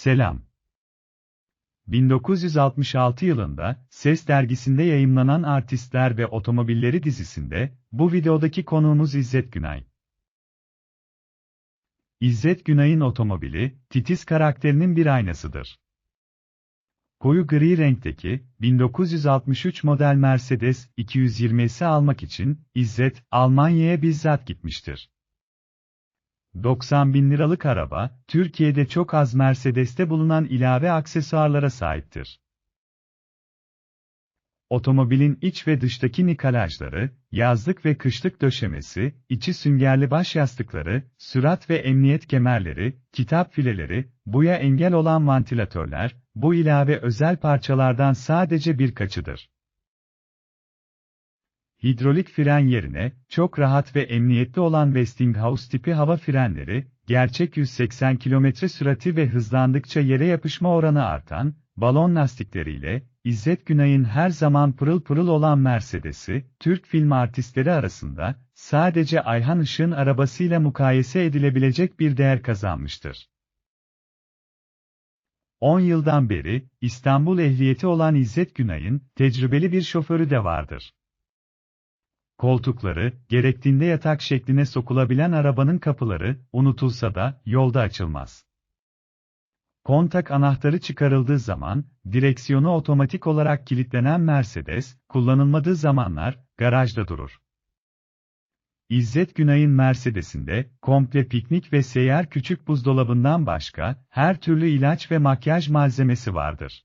Selam. 1966 yılında Ses dergisinde yayımlanan Artistler ve Otomobilleri dizisinde bu videodaki konuğumuz İzzet Günay. İzzet Günay'ın otomobili, titiz karakterinin bir aynasıdır. Koyu gri renkteki 1963 model Mercedes 220'si almak için İzzet Almanya'ya bizzat gitmiştir. 90 bin liralık araba, Türkiye'de çok az Mercedes'te bulunan ilave aksesuarlara sahiptir. Otomobilin iç ve dıştaki nikalajları, yazlık ve kışlık döşemesi, içi süngerli baş yastıkları, sürat ve emniyet kemerleri, kitap fileleri, buya engel olan vantilatörler, bu ilave özel parçalardan sadece birkaçıdır. Hidrolik fren yerine, çok rahat ve emniyetli olan Westinghouse tipi hava frenleri, gerçek 180 km sürati ve hızlandıkça yere yapışma oranı artan, balon lastikleriyle, İzzet Günay'ın her zaman pırıl pırıl olan Mercedes'i, Türk film artistleri arasında, sadece Ayhan Işık'ın arabasıyla mukayese edilebilecek bir değer kazanmıştır. 10 yıldan beri, İstanbul ehliyeti olan İzzet Günay'ın, tecrübeli bir şoförü de vardır. Koltukları, gerektiğinde yatak şekline sokulabilen arabanın kapıları, unutulsa da, yolda açılmaz. Kontak anahtarı çıkarıldığı zaman, direksiyonu otomatik olarak kilitlenen Mercedes, kullanılmadığı zamanlar, garajda durur. İzzet Günay'ın Mercedes'inde, komple piknik ve seyyar küçük buzdolabından başka, her türlü ilaç ve makyaj malzemesi vardır.